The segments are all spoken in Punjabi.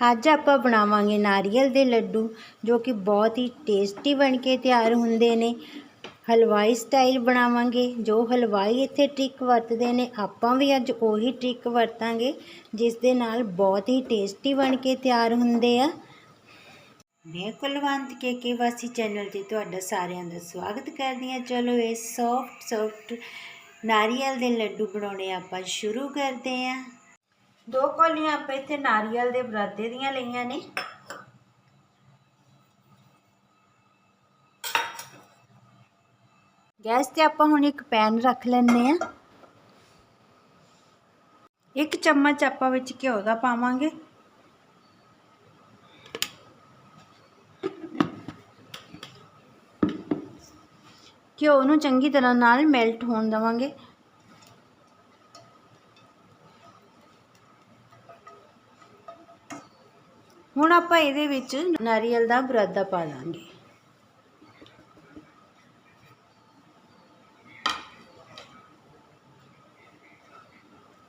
ਅੱਜ ਆਪਾਂ ਬਣਾਵਾਂਗੇ ਨਾਰੀਅਲ ਦੇ ਲੱਡੂ, ਜੋ ਕਿ ਬਹੁਤ ਹੀ ਟੇਸਟੀ ਬਣ ਕੇ ਤਿਆਰ ਹੁੰਦੇ ਨੇ। ਹਲਵਾਈ ਸਟਾਈਲ ਬਣਾਵਾਂਗੇ, ਜੋ ਹਲਵਾਈ ਇੱਥੇ ਟ੍ਰਿਕ ਵਰਤਦੇ ਨੇ। ਆਪਾਂ ਵੀ ਅੱਜ ਉਹੀ ਟ੍ਰਿਕ ਵਰਤਾਂਗੇ, ਜਿਸ ਦੇ ਨਾਲ ਬਹੁਤ ਹੀ ਟੇਸਟੀ ਬਣ ਕੇ ਤਿਆਰ ਹੁੰਦੇ ਆ। ਮੈਂ ਕੁਲਵੰਤ ਕੇ ਕੇ ਵਾਸੀ ਚੈਨਲ ਤੇ ਤੁਹਾਡਾ ਸਾਰਿਆਂ ਦਾ ਸਵਾਗਤ ਕਰਦੀ ਹਾਂ। ਚਲੋ ਇਹ ਸੌਫਟ ਸੌਫਟ ਨਾਰੀਅਲ ਦੇ ਲੱਡੂ ਬਣਾਉਣੇ ਆਪਾਂ ਸ਼ੁਰੂ ਕਰਦੇ ਹਾਂ। ਦੋ ਕੋਲੀਆਂ ਆਪਾਂ ਇੱਥੇ ਨਾਰੀਅਲ ਦੇ ਬਰਾਦੇ ਦੀਆਂ ਲਈਆਂ ਨੇ। ਗੈਸ ਤੇ ਆਪਾਂ ਹੁਣ ਇੱਕ ਪੈਨ ਰੱਖ ਲੈਂਦੇ ਆ ਇੱਕ ਚਮਚ ਆਪਾਂ ਵਿੱਚ ਘਿਓ ਦਾ ਪਾਵਾਂਗੇ। ਘਿਓ ਨੂੰ ਚੰਗੀ ਤਰ੍ਹਾਂ ਨਾਲ ਮੈਲਟ ਹੋਣ ਦੇਵਾਂਗੇ। ਹੁਣ ਆਪਾਂ ਇਹਦੇ ਵਿੱਚ ਨਾਰੀਅਲ ਦਾ ਬਰਾਦਾ ਪਾ ਲਾਂਗੇ।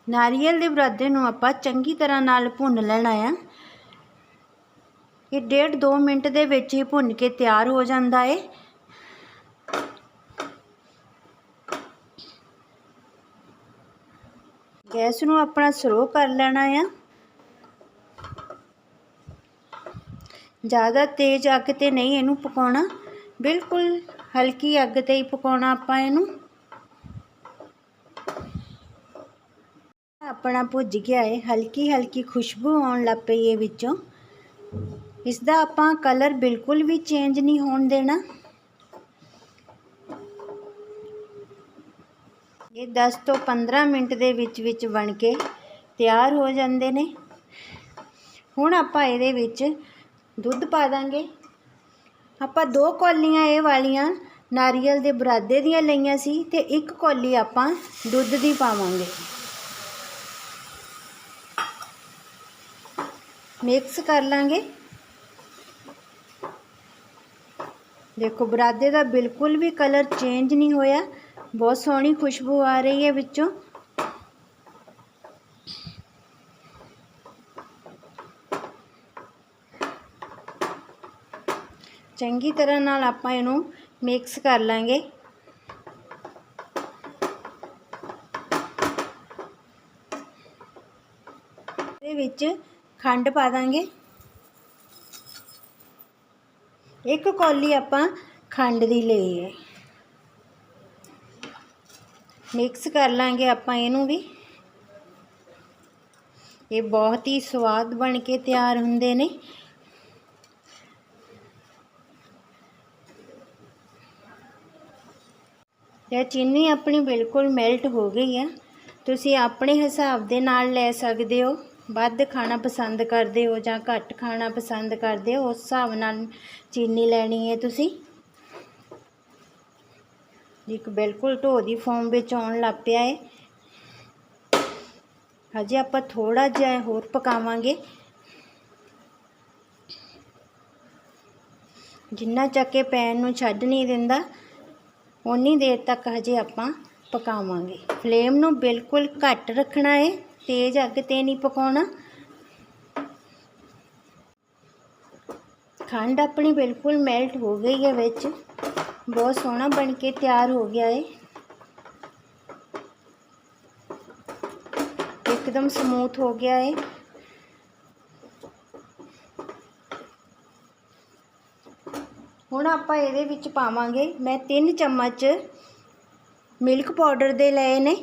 ਨਾਰੀਅਲ ਦੇ ਬਰਾਦੇ ਨੂੰ ਆਪਾਂ ਚੰਗੀ ਤਰ੍ਹਾਂ ਨਾਲ ਭੁੰਨ ਲੈਣਾ ਆ। ਇਹ ਡੇਢ 2 ਮਿੰਟ ਦੇ ਵਿੱਚ ਹੀ ਭੁੰਨ ਕੇ ਤਿਆਰ ਹੋ ਜਾਂਦਾ ਏ। ਗੈਸ ਨੂੰ ਆਪਣਾ ਸਲੋ ਕਰ ਲੈਣਾ ਆ। ਜ਼ਿਆਦਾ ਤੇਜ਼ ਅੱਗ ਤੇ ਨਹੀਂ ਇਹਨੂੰ ਪਕਾਉਣਾ, ਬਿਲਕੁਲ ਹਲਕੀ ਅੱਗ ਤੇ ਹੀ ਪਕਾਉਣਾ ਆਪਾਂ ਇਹਨੂੰ। ਆਪਣਾ ਭੁੱਜ ਗਿਆ ਹੈ ਹਲਕੀ ਹਲਕੀ ਖੁਸ਼ਬੂ ਆਉਣ ਲੱਗ ਪਈ ਹੈ ਵਿੱਚੋਂ। ਇਸ ਦਾ ਆਪਾਂ ਕਲਰ ਬਿਲਕੁਲ ਵੀ ਚੇਂਜ ਨਹੀਂ ਹੋਣ ਦੇਣਾ। ਇਹ 10 ਤੋਂ 15 ਮਿੰਟ ਦੇ ਵਿੱਚ ਵਿੱਚ ਬਣ ਕੇ ਤਿਆਰ ਹੋ ਜਾਂਦੇ ਨੇ। ਹੁਣ ਆਪਾਂ ਇਹਦੇ ਵਿੱਚ ਦੁੱਧ ਪਾ ਦਾਂਗੇ। ਆਪਾਂ ਦੋ ਕੌਲੀਆਂ ਇਹ ਵਾਲੀਆਂ ਨਾਰੀਅਲ ਦੇ ਬਰਾਦੇ ਦੀਆਂ ਲਈਆਂ ਸੀ ਤੇ ਇੱਕ ਕੌਲੀ ਆਪਾਂ ਦੁੱਧ ਦੀ ਪਾਵਾਂਗੇ। ਮਿਕਸ ਕਰ ਲਾਂਗੇ। ਦੇਖੋ, ਬਰਾਦੇ ਦਾ ਬਿਲਕੁਲ ਵੀ ਕਲਰ ਚੇਂਜ ਨਹੀਂ ਹੋਇਆ। ਬਹੁਤ ਸੋਹਣੀ ਖੁਸ਼ਬੂ ਆ ਰਹੀ ਹੈ ਵਿੱਚੋਂ। ਚੰਗੀ ਤਰ੍ਹਾਂ ਨਾਲ ਆਪਾਂ ਇਹਨੂੰ ਮਿਕਸ ਕਰ ਲਾਂਗੇ। ਇਹਦੇ ਵਿੱਚ ਖੰਡ ਪਾ ਦਾਂਗੇ। ਇੱਕ ਕੌਲੀ ਆਪਾਂ ਖੰਡ ਦੀ ਲਈ ਹੈ। ਮਿਕਸ ਕਰ ਲਾਂਗੇ ਆਪਾਂ ਇਹਨੂੰ ਵੀ। ਇਹ ਬਹੁਤ ਹੀ ਸਵਾਦ ਬਣ ਕੇ ਤਿਆਰ ਹੁੰਦੇ ਨੇ। ਇਹ ਚੀਨੀ ਆਪਣੀ ਬਿਲਕੁਲ ਮੈਲਟ ਹੋ ਗਈ ਹੈ ਤੁਸੀਂ ਆਪਣੇ ਹਿਸਾਬ ਦੇ ਨਾਲ ਲੈ ਸਕਦੇ ਹੋ। ਵੱਧ ਖਾਣਾ ਪਸੰਦ ਕਰਦੇ ਹੋ ਜਾਂ ਘੱਟ ਖਾਣਾ ਪਸੰਦ ਕਰਦੇ ਹੋ, ਉਸ ਹਿਸਾਬ ਨਾਲ ਚੀਨੀ ਲੈਣੀ ਹੈ ਤੁਸੀਂ। ਇੱਕ ਬਿਲਕੁਲ ਢੋ ਦੀ ਫੋਮ ਵਿੱਚ ਆਉਣ ਲੱਗ ਪਿਆ ਹੈ ਹਜੇ ਆਪਾਂ ਥੋੜਾ ਜਿਹਾ ਹੋਰ ਪਕਾਵਾਂਗੇ। ਜਿੰਨਾ ਚੱਕ ਕੇ ਪੈਨ ਨੂੰ ਛੱਡ ਨਹੀਂ ਦਿੰਦਾ ਉਨੀ ਦੇਰ ਤੱਕ ਹਜੇ ਆਪਾਂ ਪਕਾਵਾਂਗੇ। ਫਲੇਮ ਨੂੰ ਬਿਲਕੁਲ ਘੱਟ ਰੱਖਣਾ ਹੈ ਤੇਜ਼ ਅੱਗ ਤੇ ਨਹੀਂ ਪਕਾਉਣਾ। ਖੰਡ ਆਪਣੀ ਬਿਲਕੁਲ ਮੈਲਟ ਹੋ ਗਈ ਹੈ ਵਿੱਚ। ਬਹੁਤ ਸੋਹਣਾ ਬਣ ਕੇ ਤਿਆਰ ਹੋ ਗਿਆ ਹੈ ਇੱਕਦਮ ਸਮੂਥ ਹੋ ਗਿਆ ਹੈ ਹੁਣ ਆਪਾਂ ਇਹਦੇ ਵਿੱਚ ਪਾਵਾਂਗੇ, ਮੈਂ 3 ਚਮਚ ਮਿਲਕ ਪਾਊਡਰ ਦੇ ਲਏ ਨੇ।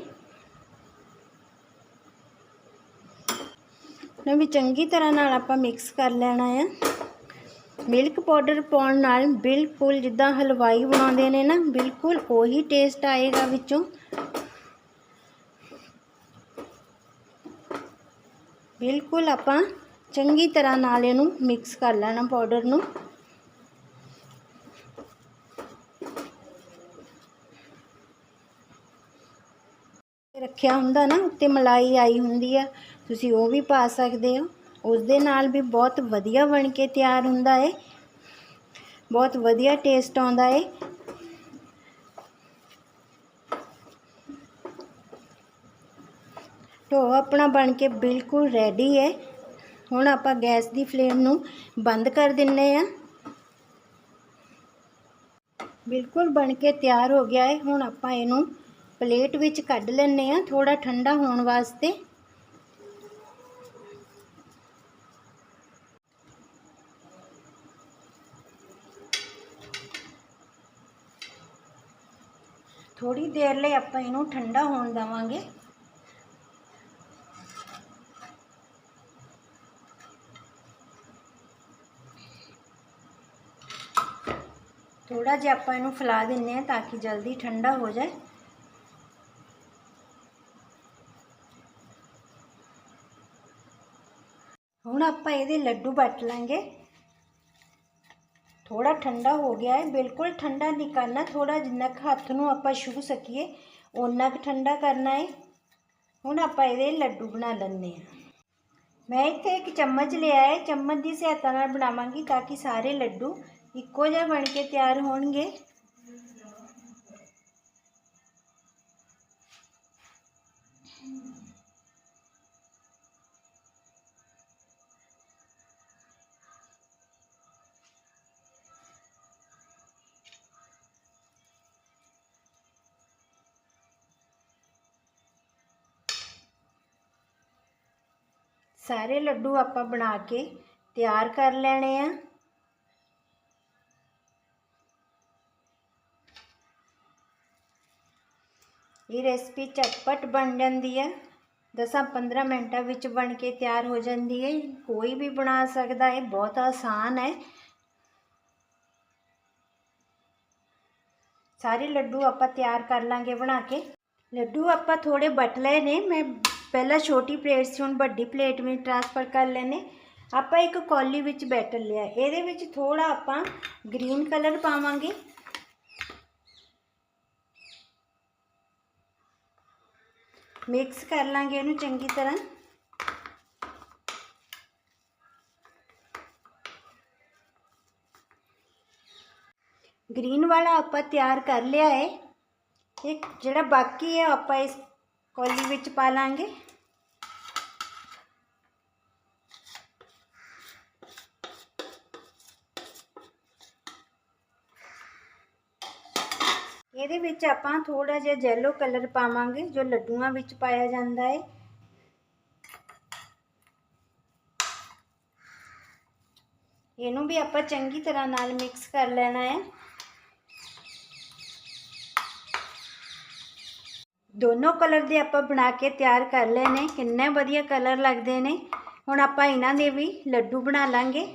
ਨੂੰ ਵੀ ਚੰਗੀ ਤਰ੍ਹਾਂ ਨਾਲ ਆਪਾਂ ਮਿਕਸ ਕਰ ਲੈਣਾ ਆ। ਮਿਲਕ ਪਾਊਡਰ ਪਾਉਣ ਨਾਲ ਬਿਲਕੁਲ ਜਿੱਦਾਂ ਹਲਵਾਈ ਬਣਾਉਂਦੇ ਨੇ ਨਾ, ਬਿਲਕੁਲ ਉਹੀ ਟੇਸਟ ਆਏਗਾ ਵਿੱਚੋਂ। ਬਿਲਕੁਲ ਆਪਾਂ ਚੰਗੀ ਤਰ੍ਹਾਂ ਨਾਲ ਇਹਨੂੰ ਮਿਕਸ ਕਰ ਲੈਣਾ ਪਾਊਡਰ ਨੂੰ। ਰੱਖਿਆ ਹੁੰਦਾ ਨਾ, ਉੱਤੇ ਮਲਾਈ ਆਈ ਹੁੰਦੀ ਆ, ਤੁਸੀਂ ਉਹ ਵੀ ਪਾ ਸਕਦੇ ਹੋ। ਉਸ ਦੇ ਨਾਲ ਵੀ ਬਹੁਤ ਵਧੀਆ ਬਣ ਕੇ ਤਿਆਰ ਹੁੰਦਾ ਹੈ ਬਹੁਤ ਵਧੀਆ ਟੇਸਟ ਆਉਂਦਾ ਹੈ ਢੋ ਆਪਣਾ ਬਣ ਕੇ ਬਿਲਕੁਲ ਰੈਡੀ ਹੈ ਹੁਣ ਆਪਾਂ ਗੈਸ ਦੀ ਫਲੇਮ ਨੂੰ ਬੰਦ ਕਰ ਦਿੰਨੇ ਆ। ਬਿਲਕੁਲ ਬਣ ਕੇ ਤਿਆਰ ਹੋ ਗਿਆ ਹੈ ਹੁਣ ਆਪਾਂ ਇਹਨੂੰ ਪਲੇਟ ਵਿੱਚ ਕੱਢ ਲੈਣੇ ਆ ਥੋੜਾ ਠੰਡਾ ਹੋਣ ਵਾਸਤੇ। ਥੋੜੀ ਦੇਰ ਲਈ ਆਪਾਂ ਇਹਨੂੰ ਠੰਡਾ ਹੋਣ ਦੇਵਾਂਗੇ। ਥੋੜਾ ਜਿਹਾ ਆਪਾਂ ਇਹਨੂੰ ਫੈਲਾ ਦਿੰਨੇ ਆ ਤਾਂ ਕਿ ਜਲਦੀ ਠੰਡਾ ਹੋ ਜਾਏ ਹੁਣ ਆਪਾਂ ਇਹਦੇ ਲੱਡੂ ਵੱਟ ਲਾਂਗੇ। ਥੋੜਾ ਠੰਡਾ ਹੋ ਗਿਆ ਹੈ। ਬਿਲਕੁਲ ਠੰਡਾ ਨਹੀਂ ਕਰਨਾ ਥੋੜਾ ਜਿੰਨਾ ਕੁ ਹੱਥ ਨੂੰ ਆਪਾਂ ਛੂ ਸਕੀਏ, ਓਨਾ ਕੁ ਠੰਡਾ ਕਰਨਾ ਹੈ। ਹੁਣ ਆਪਾਂ ਇਹਦੇ ਲੱਡੂ ਬਣਾ ਲੈਂਦੇ ਹਾਂ। ਮੈਂ ਇੱਥੇ ਇੱਕ ਚਮਚ ਲਿਆ ਹੈ। ਚਮਚ ਦੀ ਸਹਾਇਤਾ ਨਾਲ ਬਣਾਵਾਂਗੀ ਤਾਂ ਕਿ ਸਾਰੇ ਲੱਡੂ ਇੱਕੋ ਜਿਹਾ ਬਣ ਕੇ ਤਿਆਰ ਹੋਣਗੇ। ਸਾਰੇ ਲੱਡੂ ਆਪਾਂ ਬਣਾ ਕੇ ਤਿਆਰ ਕਰ ਲੈਣੇ ਆ। ਇਹ ਰੈਸਪੀ ਝਟਪਟ ਬਣ ਜਾਂਦੀ ਹੈ 10-15 ਮਿੰਟਾਂ ਵਿੱਚ ਬਣ ਕੇ ਤਿਆਰ ਹੋ ਜਾਂਦੀ ਹੈ ਕੋਈ ਵੀ ਬਣਾ ਸਕਦਾ ਹੈ ਬਹੁਤ ਆਸਾਨ ਹੈ। ਸਾਰੇ ਲੱਡੂ ਆਪਾਂ ਤਿਆਰ ਕਰ ਲਾਂਗੇ ਬਣਾ ਕੇ। ਲੱਡੂ ਆਪਾਂ ਥੋੜੇ ਬਟ ਲਏ ਨੇ, ਮੈਂ ਪਹਿਲਾਂ ਛੋਟੀ ਪਲੇਟ ਸੀ, ਹੁਣ ਵੱਡੀ ਪਲੇਟ ਵਿੱਚ ਟ੍ਰਾਂਸਫਰ ਕਰ ਲੈਨੇ ਆਪਾਂ ਇੱਕ ਕੌਲੀ ਵਿੱਚ ਬੈਟਰ ਲਿਆ। ਇਹਦੇ ਵਿੱਚ ਥੋੜਾ ਆਪਾਂ ਗ੍ਰੀਨ ਕਲਰ ਪਾਵਾਂਗੇ। ਮਿਕਸ ਕਰ ਲਾਂਗੇ ਇਹਨੂੰ ਚੰਗੀ ਤਰ੍ਹਾਂ। ਗ੍ਰੀਨ ਵਾਲਾ ਆਪਾਂ ਤਿਆਰ ਕਰ ਲਿਆ ਹੈ ਇੱਕ ਜਿਹੜਾ ਬਾਕੀ ਹੈ, ਆਪਾਂ ਇਸ ਕੌਲੀ ਵਿੱਚ ਪਾ ਲਾਂਗੇ। ਇਹਦੇ ਵਿੱਚ ਆਪਾਂ ਥੋੜਾ ਜਿਹਾ ਯੈਲੋ ਕਲਰ ਪਾਵਾਂਗੇ, ਜੋ ਲੱਡੂਆਂ ਵਿੱਚ ਪਾਇਆ ਜਾਂਦਾ ਹੈ ਇਹਨੂੰ ਵੀ ਆਪਾਂ ਚੰਗੀ ਤਰ੍ਹਾਂ ਨਾਲ ਮਿਕਸ ਕਰ ਲੈਣਾ ਹੈ ਦੋਨੋਂ ਕਲਰ ਦੇ ਆਪਾਂ ਬਣਾ ਕੇ ਤਿਆਰ ਕਰ ਲਏ ਨੇ, ਕਿੰਨੇ ਵਧੀਆ ਕਲਰ ਲੱਗਦੇ ਨੇ। ਹੁਣ ਆਪਾਂ ਇਹਨਾਂ ਦੇ ਵੀ ਲੱਡੂ ਬਣਾ ਲਾਂਗੇ।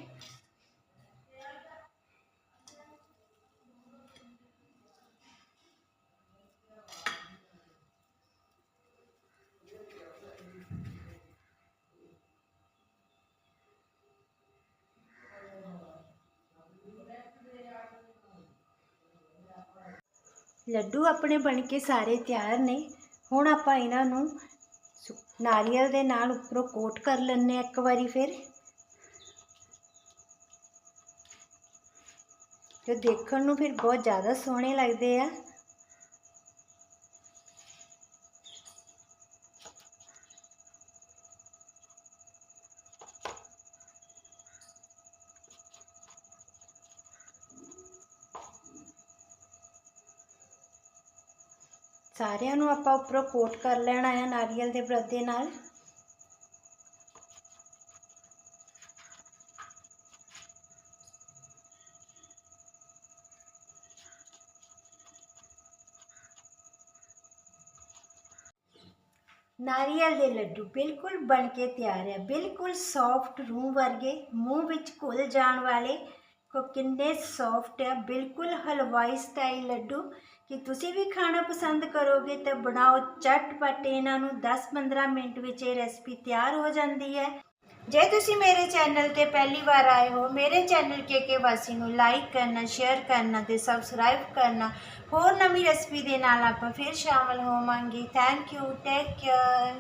ਲੱਡੂ ਆਪਣੇ ਬਣ ਕੇ ਸਾਰੇ ਤਿਆਰ ਨੇ। ਹੁਣ ਆਪਾਂ ਇਹਨਾਂ ਨੂੰ ਸੁ- ਨਾਰੀਅਲ ਦੇ ਨਾਲ ਉੱਪਰੋਂ ਕੋਟ ਕਰ ਲੈਣੇ ਇੱਕ ਵਾਰੀ ਫਿਰ। ਜੋ ਦੇਖਣ ਨੂੰ ਫਿਰ ਬਹੁਤ ਜ਼ਿਆਦਾ ਸੋਹਣੇ ਲੱਗਦੇ ਆ। ਸਾਰਿਆਂ ਨੂੰ ਆਪਾਂ ਉੱਪਰੋਂ ਕੋਟ ਕਰ ਲੈਣਾ ਹੈ ਨਾਰੀਅਲ ਦੇ ਬਰਦ ਦੇ ਨਾਲ। ਨਾਰੀਅਲ ਦੇ ਲੱਡੂ ਬਿਲਕੁਲ ਬਣ ਕੇ ਤਿਆਰ ਹੈ ਬਿਲਕੁਲ ਸੌਫਟ ਰੂਹ ਵਰਗੇ, ਮੂੰਹ ਵਿੱਚ ਘੁਲ ਜਾਣ ਵਾਲੇ। ਕੋ ਕਿੰਨੇ ਸੌਫਟ ਹੈ ਬਿਲਕੁਲ ਹਲਵਾਈ ਸਟਾਈਲ ਲੱਡੂ। ਕਿ ਤੁਸੀਂ ਵੀ ਖਾਣਾ ਪਸੰਦ ਕਰੋਗੇ ਤਾਂ ਬਣਾਓ ਚਟਪਟ। ਇਹਨਾਂ ਨੂੰ 10-15 ਮਿੰਟ ਵਿੱਚ ਇਹ ਰੈਸਪੀ ਤਿਆਰ ਹੋ ਜਾਂਦੀ ਹੈ। ਜੇ ਤੁਸੀਂ ਮੇਰੇ ਚੈਨਲ ਤੇ ਪਹਿਲੀ ਵਾਰ ਆਏ ਹੋ, ਮੇਰੇ ਚੈਨਲ ਕੇ ਕੇ ਵਾਸੀ ਨੂੰ ਲਾਈਕ ਕਰਨਾ ਸ਼ੇਅਰ ਕਰਨਾ ਤੇ ਸਬਸਕ੍ਰਾਈਬ ਕਰਨਾ, ਹੋਰ ਨਵੀਂ ਰੈਸਪੀ ਦੇ ਨਾਲ ਆਪਾਂ ਫਿਰ ਸ਼ਾਮਲ ਹੋਵਾਂਗੇ। Thank you take care